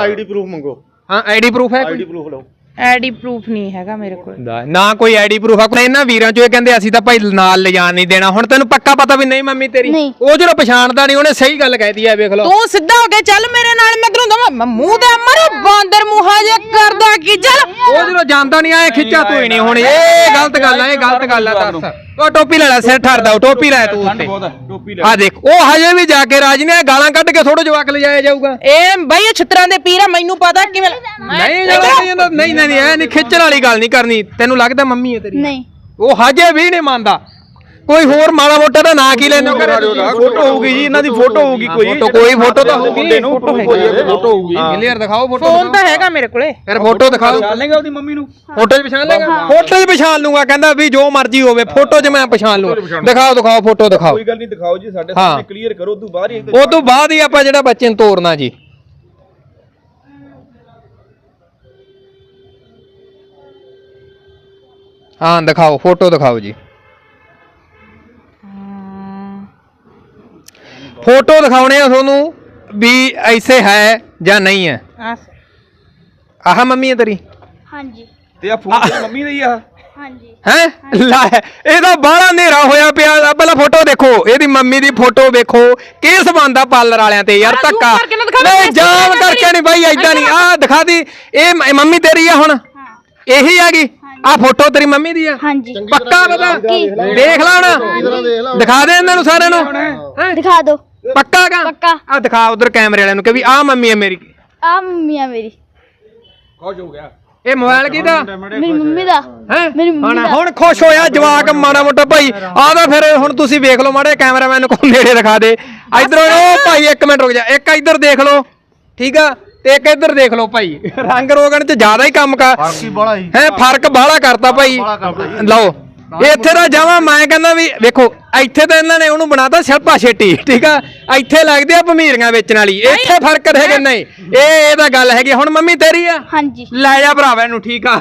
ਆਈਡੀ ਪ੍ਰੂਫ ਮੰਗੋ। ਹਾਂ ਆਈਡੀ ਪ੍ਰੂਫ ਹੈ ਕੋਈ? ਆਈਡੀ ਪ੍ਰੂਫ ਲਓ। ਐਡੀ ਪ੍ਰੂਫ ਨਹੀਂ ਹੈਗਾ ਮੇਰੇ ਕੋਲ। ਨਾ ਕੋਈ ਆਈਡੀ ਪ੍ਰੂਫ ਆ। ਕੋਈ ਇਹਨਾਂ ਵੀਰਾਂ ਚੋਂ ਇਹ ਕਹਿੰਦੇ ਅਸੀਂ ਤਾਂ ਭਾਈ ਨਾਲ ਲਿਜਾਣ ਨਹੀਂ ਦੇਣਾ। ਹੁਣ ਤੈਨੂੰ ਪੱਕਾ ਪਤਾ ਵੀ ਨਹੀਂ ਮੰਮੀ ਤੇਰੀ। ਨਹੀਂ। ਉਹ ਜਦੋਂ ਪਛਾਣਦਾ ਨਹੀਂ ਉਹਨੇ ਸਹੀ ਗੱਲ ਕਹਿਤੀ ਆ ਵੇਖ ਲਓ। ਤੂੰ ਸਿੱਧਾ ਹੋ ਕੇ ਚੱਲ ਮੇਰੇ ਨਾਲ ਮੈਂ ਤੈਨੂੰ ਦਵਾਂ। ਮੂੰਹ ਤੇ ਮਰੇ ਬਾਂਦਰ ਮੂੰਹਾ ਜੇ ਕਰਦਾ ਕੀ? ਚੱਲ। ਉਹ ਜਦੋਂ ਜਾਂਦਾ ਨਹੀਂ ਆਏ ਖਿੱਚਾ ਤੂੰ ਹੀ ਨਹੀਂ। ਹੁਣ ਇਹ ਗਲਤ ਗੱਲ ਆ ਇਹ ਗਲਤ ਗੱਲ ਆ ਦੱਸ। ਉਹ ਟੋਪੀ ਲੈ ਲੈ ਸਿਰ ਠਰਦਾ ਉਹ ਟੋਪੀ ਲੈ ਤੂੰ ਉੱਤੇ। ਟੋਪੀ ਆ ਦੇਖ ਉਹ ਹਜੇ ਵੀ ਜਾ ਕੇ ਰਾਜ ਨੇ ਗਾਲਾਂ ਕੱਢ ਕੇ ਥੋੜਾ ਜਵਾਕ ਲਿਜਾਇਆ ਜਾਊਗਾ। ਇਹ ਬਈ ਇਹ ਛਿੱਤਰਾਂ ਦੇ ਪੀਰ ਆ ਮੈਨੂੰ ਪਤਾ ਕਿਵੇਂ ਨਹੀਂ ਨਹੀਂ ਨਹੀਂ ਨਹੀਂ ਇਹ ਨਹੀਂ ਖਿੱਚਣ ਵਾਲੀ ਗੱਲ ਨਹੀਂ ਕਰਨੀ ਤੈਨੂੰ ਲੱਗਦਾ ਮੰਮੀ ਹੈ ਤੇਰੀ? ਨਹੀਂ। ਉਹ ਹਜੇ ਵੀ ਨਹੀਂ ਮੰਨਦਾ। ਕੋਈ ਹੋਰ ਮਾੜਾ ਮੋਟਾ ਦਾ ਨਾਂ ਕੀ ਤੁਸੀਂ? ਫੋਟੋ ਹੋਊਗੀ ਜੀ ਇਹਨਾਂ ਦੀ ਫੋਟੋ ਹੋਊਗੀ ਕੋਈ। ਫੋਟੋ ਕੋਈ ਫੋਟੋ ਤਾਂ ਹੋਊਗੀ। ਮੁੰਡੇ ਨੂੰ ਫੋਟੋ ਹੋਊਗੀ। ਕਲੀਅਰ ਦਿਖਾਓ ਫੋਟੋ ਫੋਨ ਤਾਂ ਹੈਗਾ ਮੇਰੇ ਕੋਲੇ। ਫਿਰ ਫੋਟੋ ਦਿਖਾਓ। ਲੈਂਗਾ ਉਹਦੀ ਮੰਮੀ ਨੂੰ। ਫੋਟੋ 'ਚ ਪਛਾਣ ਲੇਗਾ ਫੋਟੋ 'ਚ ਪਛਾਣ ਲੂੰਗਾ ਕਹਿੰਦਾ ਵੀ ਜੋ ਮਰਜ਼ੀ ਹੋਵੇ ਫੋਟੋ 'ਚ ਮੈਂ ਪਛਾਣ ਲੂੰਗਾ ਦਿਖਾਓ ਦਿਖਾਓ ਫੋਟੋ ਦਿਖਾਓ। ਕੋਈ ਗੱਲ ਨਹੀਂ ਦਿਖਾਓ ਜੀ ਸਾਡੇ। ਸਾਹਮਣੇ ਕਲੀਅਰ ਕਰੋ ਤੂੰ ਬਾਹਰ ਹੀ ਉਹ ਤੋਂ ਬਾਅਦ ਹੀ ਆਪਾਂ ਜਿਹੜਾ ਬੱਚੇ ਨੂੰ ਤੋਰਨਾ ਜੀ। ਹਾਂ ਦਿਖਾਓ ਫੋਟੋ ਦਿਖਾਓ ਜੀ। ਫੋਟੋ ਦਿਖਾਉਣੇ ਆ ਤੁਹਾਨੂੰ ਵੀ ਐਸੇ ਹੈ ਜਾਂ ਨਹੀਂ ਹੈ। ਆਹ ਮੰਮੀ ਹੈ ਤੇਰੀ? ਹਾਂਜੀ। ਤੇ ਆ ਫੋਨ ਤੇ ਮੰਮੀ ਦਾ ਹੀ ਆ। ਹਾਂਜੀ। ਹੈ? ਲੈ ਇਹਦਾ ਬਾਹਲਾ ਹਨੇਰਾ ਹੋਇਆ ਪਿਆ। ਆਹ ਪਹਿਲਾਂ ਫੋਟੋ ਦੇਖੋ। ਇਹਦੀ ਮੰਮੀ ਦੀ ਫੋਟੋ ਵੇਖੋ। ਕਿਸ ਬੰਦਾ ਪਾਰਲਰ ਵਾਲਿਆਂ ਤੇ ਯਾਰ ਆਹ ਧੱਕਾ। ਕਰਕੇ ਨਾ ਦਿਖਾ ਦੇ, ਨਹੀਂ ਜਾਮ ਕਰਕੇ ਕਰਕੇ ਨਹੀਂ ਬਾਈ ਐਦਾਂ ਨਹੀਂ। ਆਹ ਦਿਖਾ ਦੀ। ਇਹ ਮ- ਮੰਮੀ ਤੇਰੀ ਆ ਹੁਣ। ਇਹੀ ਹੈਗੀ। ਆਹ ਫੋਟੋ ਤੇਰੀ ਮੰਮੀ ਦੀ ਆ। ਹਾਂਜੀ। ਪੱਕਾ ਪਤਾ। ਦੇਖ ਲਾ ਹੁਣ ਦਿਖਾ ਦੇ ਇਹਨਾਂ ਨੂੰ ਸਾਰਿਆਂ ਨੂੰ। ਹੈਂ? ਦਿਖਾ ਦਿਓ ਪੱਕਾ ਗਾ ਪੱਕਾ। ਆ ਦਿਖਾ ਉਧਰ ਕੈਮਰੇ ਵਾਲਿਆਂ ਨੂੰ ਕਿ ਵੀ ਆਹ ਮੰਮੀ ਹੈ ਮੇਰੀ। ਆ ਮੰਮੀ ਆ ਮੇਰੀ। ਇਹ ਮੋਬਾਈਲ ਕਿਹਦਾ? ਮੇਰੀ ਮੰਮੀ ਦਾ। ਹੈ? ਮੇਰੀ ਮੰਮੀ ਹੁਣ ਦਾ। ਹੁਣ ਖੁਸ਼ ਹੋਇਆ ਜਵਾਕ ਮਾੜਾ ਮੋਟਾ ਭਾਈ। ਤਾਂ ਫਿਰ ਹੁਣ ਤੁਸੀਂ ਵੇਖ ਲਓ ਮਾੜੇ ਕੈਮਰਾਮੈਨ ਨੂੰ ਕੋਲ ਨੇੜੇ ਦਿਖਾ ਦੇ। ਇਧਰੋਂ ਉਹ ਭਾਈ ਇੱਕ ਮਿੰਟ ਰੁਕ ਜਾ। ਇੱਕ ਇੱਧਰ ਦੇਖ ਲਓ। ਠੀਕ ਆ? ਤੇ ਇੱਕ ਇੱਧਰ ਦੇਖ ਲਓ ਭਾਈ। ਰੰਗ ਰੋਗਣ ਚ ਜ਼ਿਆਦਾ ਹੀ ਕੰਮ ਬੜਾ ਹੀ। ਹੈ ਫ਼ਰਕ ਬਾਹਲਾ ਕਰਤਾ ਭਾਈ। ਲਓ। ਇੱਥੇ ਤਾਂ ਜਾਵਾਂ ਮੈਂ ਕਹਿੰਦਾ ਵੀ ਵੇਖੋ ਇੱਥੇ ਤਾਂ ਇਹਨਾਂ ਨੇ ਉਹਨੂੰ ਬਣਾਤਾ ਸ਼ਰਪਾ ਛੇਟੀ ਠੀਕ ਆ? ਇੱਥੇ ਲੱਗਦੇ ਆ ਭਮੀਰੀਆਂ ਵੇਚਣ ਵਾਲੀ ਇੱਥੇ ਫ਼ਰਕ ਹੈਗੇ ਨਹੀਂ। ਇਹ ਇਹਦਾ ਗੱਲ ਹੈਗੀ ਹੁਣ ਮੰਮੀ ਤੇਰੀ ਆ? ਹਾਂਜੀ। ਲੈ ਜਾ ਭਰਾਵਾ ਇਹਨੂੰ ਠੀਕ ਆ?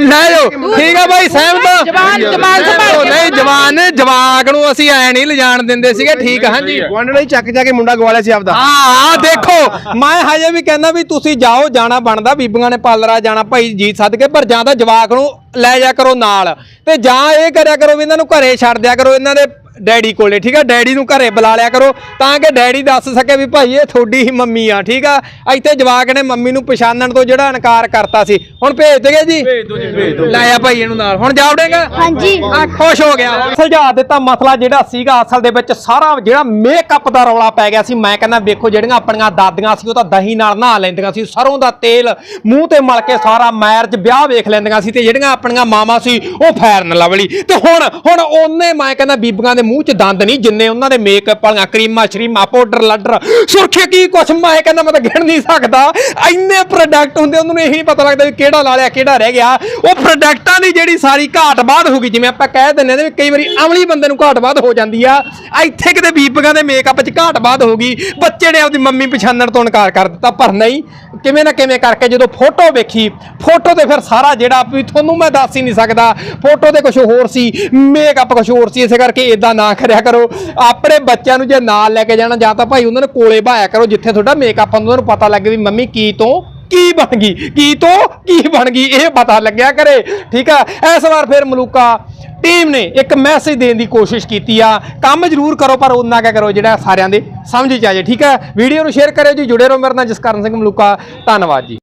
ਲੈ ਜਾਓ ਠੀਕ ਆ ਬਾਈ ਸਹਿਮਤ ਜਵਾਨ- ਜਵਾਨ ਸੰਭਾਲ ਕੇ ਨਹੀਂ ਜਵਾਨ। ਜਵਾਕ ਨੂੰ ਅਸੀਂ ਐ ਨਹੀਂ ਲਿਜਾਣ ਦਿੰਦੇ ਸੀਗੇ ਠੀਕ ਆ ਹਾਂਜੀ। ਗੁਆਂਢਣਾ ਹੀ ਚੱਕ ਜਾ ਕੇ ਮੁੰਡਾ ਗਵਾਲਿਆ ਸੀ ਆਪਦਾ। ਹਾਂ ਹਾਂ ਦੇਖੋ ਮੈਂ ਹਜੇ ਵੀ ਕਹਿੰਦਾ ਵੀ ਤੁਸੀਂ ਜਾਓ ਜਾਣਾ ਬਣਦਾ ਬੀਬੀਆਂ ਨੇ ਪਾਲਰਾ ਜਾਣਾ ਭਾਈ ਜੀ ਸੱਦ ਕੇ ਪਰ ਜਾਂ ਤਾਂ ਜਵਾਕ ਨੂੰ ਲੈ ਜਾ ਕਰੋ ਨਾਲ। ਤੇ ਜਾਂ ਇਹ ਕਰਿਆ ਕਰੋ ਵੀ ਇਹਨਾਂ ਨੂੰ ਘਰੇ ਛੱਡ ਦਿਆ ਕਰੋ ਇਹਨਾਂ ਦੇ ਡੈਡੀ ਕੋਲੇ ਠੀਕ ਆ? ਡੈਡੀ ਨੂੰ ਘਰੇ ਬੁਲਾ ਲਿਆ ਕਰੋ ਤਾਂ ਕਿ ਡੈਡੀ ਦੱਸ ਸਕੇ ਵੀ ਭਾਈ ਇਹ ਤੁਹਾਡੀ ਹੀ ਮੰਮੀ ਆ ਠੀਕ ਆ? ਇੱਥੇ ਜਵਾਕ ਨੇ ਮੰਮੀ ਨੂੰ ਪਛਾਣਨ ਤੋਂ ਜਿਹੜਾ ਇਨਕਾਰ ਕਰਤਾ ਸੀ। ਹੁਣ ਭੇਜ ਦੇਗੇ ਜੀ? ਭੇਜ ਦੋ ਜੀ ਭੇਜ ਭਾਈ ਇਹਨੂੰ ਨਾਲ। ਹੁਣ ਜਾਵੜੇਗਾ? ਹਾਂਜੀ। ਆ ਖੁਸ਼ ਹੋ ਗਿਆ। ਸੁਲਝਾ ਦਿੱਤਾ ਮਸਲਾ ਜਿਹੜਾ ਸੀਗਾ ਅਸਲ ਦੇ ਵਿੱਚ। ਸਾਰਾ ਜਿਹੜਾ ਮੇਕਅਪ ਦਾ ਰੌਲਾ ਪੈ ਗਿਆ ਸੀ। ਮੈਂ ਕਹਿੰਦਾ ਵੇਖੋ ਜਿਹੜੀਆਂ ਆਪਣੀਆਂ ਦਾਦੀਆਂ ਸੀ ਉਹ ਤਾਂ ਦਹੀਂ ਨਾਲ ਨਹਾ ਲੈਂਦੀਆਂ ਸੀ। ਸਰੋਂ ਦਾ ਤੇਲ ਮੂੰਹ ਤੇ ਮਲ ਕੇ ਸਾਰਾ ਮੈਰਜ ਵਿਆਹ ਵੇਖ ਲੈਂਦੀਆਂ ਸੀ। ਤੇ ਜਿਹੜੀਆਂ ਆਪਣੀਆਂ ਮਾਵਾਂ ਸੀ ਉਹ ਫੈਰਨ ਲਵਲੀ। ਤੇ ਹੁਣ ਹੁਣ ਉਹਨੇ ਮੈਂ ਕਹਿੰਦਾ ਬੀਬੀਆਂ ਦੇ ਮੂੰਹ 'ਚ ਦੰਦ ਨਹੀਂ, ਜਿੰਨੇ ਉਹਨਾਂ ਦੇ ਮੇਕਅਪ ਵਾਲੀਆਂ ਕਰੀਮਾਂ, ਸ਼ਰੀਮਾਂ ਪਾਊਡਰ ਲੱਡਰ ਸੁਰਖੀ ਕੀ ਕੁਛ, ਮੈਂ ਕਹਿੰਦਾ ਮੈਂ ਤਾਂ ਗਿਣ ਨਹੀਂ ਸਕਦਾ। ਇੰਨੇ ਪ੍ਰੋਡਕਟ ਹੁੰਦੇ, ਉਹਨਾਂ ਨੂੰ ਇਹੀ ਨਹੀਂ ਪਤਾ ਲੱਗਦਾ ਵੀ ਕਿਹੜਾ ਲਾ ਲਿਆ, ਕਿਹੜਾ ਰਹਿ ਗਿਆ। ਉਹ ਪ੍ਰੋਡਕਟਾਂ ਦੀ ਜਿਹੜੀ ਸਾਰੀ ਘਾਟ ਬਾਅਦ ਹੋ ਗਈ, ਜਿਵੇਂ ਆਪਾਂ ਕਹਿ ਦਿੰਦੇ ਨੇ ਵੀ ਕਈ ਵਾਰੀ ਅਮਲੀ ਬੰਦੇ ਨੂੰ ਘਾਟ ਬਾਅਦ ਹੋ ਜਾਂਦੀ ਆ, ਇੱਥੇ ਕਿਤੇ ਬੀਬੀਆਂ ਦੇ ਮੇਕਅਪ 'ਚ ਘਾਟ ਬਾਅਦ ਹੋ ਗਈ, ਬੱਚੇ ਨੇ ਆਪਦੀ ਮੰਮੀ ਪਛਾਣਨ ਤੋਂ ਇਨਕਾਰ ਕਰ ਦਿੱਤਾ, ਪਰ ਨਹੀਂ, ਕਿਵੇਂ ਨਾ ਕਿਵੇਂ ਕਰਕੇ ਜਦੋਂ ਫੋਟੋ ਵੇਖੀ ਫੋਟੋ ਤੇ ਫਿਰ ਸਾਰਾ ਜਿਹੜਾ ਵੀ ਤੁਹਾਨੂੰ ਮੈਂ ਦੱਸ ਹੀ ਨਹੀਂ ਸਕਦਾ ਫੋਟੋ ਤੇ ਕੁਝ ਹੋਰ ਸੀ ਮੇਕਅਪ ਕੁਝ ਹੋਰ ਸੀ, ਇਸੇ ਕਰਕੇ ਇਦਾਂ ਨਾ ਕਰਿਆ ਕਰੋ। ਆਪਣੇ ਬੱਚਿਆਂ ਨੂੰ ਜੇ ਨਾਲ ਲੈ ਕੇ ਜਾਣਾ, ਜਾਂ ਤਾਂ ਭਾਈ ਉਹਨਾਂ ਨੂੰ ਕੋਲੇ ਬਾਇਆ ਕਰੋ, ਜਿੱਥੇ ਤੁਹਾਡਾ ਮੇਕਅਪ ਉਹਨਾਂ ਨੂੰ ਪਤਾ ਲੱਗੇ ਵੀ ਮੰਮੀ ਕੀ ਤੋਂ ਕੀ ਬਣ ਗਈ, ਕੀ ਤੋਂ ਕੀ ਬਣ ਗਈ, ਇਹ ਪਤਾ ਲੱਗਿਆ ਕਰੇ। ਠੀਕ ਆ? ਇਸ ਵਾਰ ਫਿਰ ਮਲੂਕਾ ਟੀਮ ਨੇ ਇੱਕ ਮੈਸੇਜ ਦੇਣ ਦੀ ਕੋਸ਼ਿਸ਼ ਕੀਤੀ ਆ। ਕੰਮ ਜ਼ਰੂਰ ਕਰੋ, ਪਰ ਉਹਨਾਂ ਕਿਆ ਕਰੋ ਜਿਹੜਾ ਸਾਰਿਆਂ ਦੇ ਸਮਝ ਚ ਆ ਜਾਏ ਠੀਕ ਹੈ ਵੀਡੀਓ ਨੂੰ ਸ਼ੇਅਰ ਕਰਿਓ ਜੀ, ਜੁੜੇ ਰਹੋ ਮੇਰੇ ਨਾਲ ਜਸਕਰਨ ਸਿੰਘ ਮਲੂਕਾ। ਧੰਨਵਾਦ ਜੀ।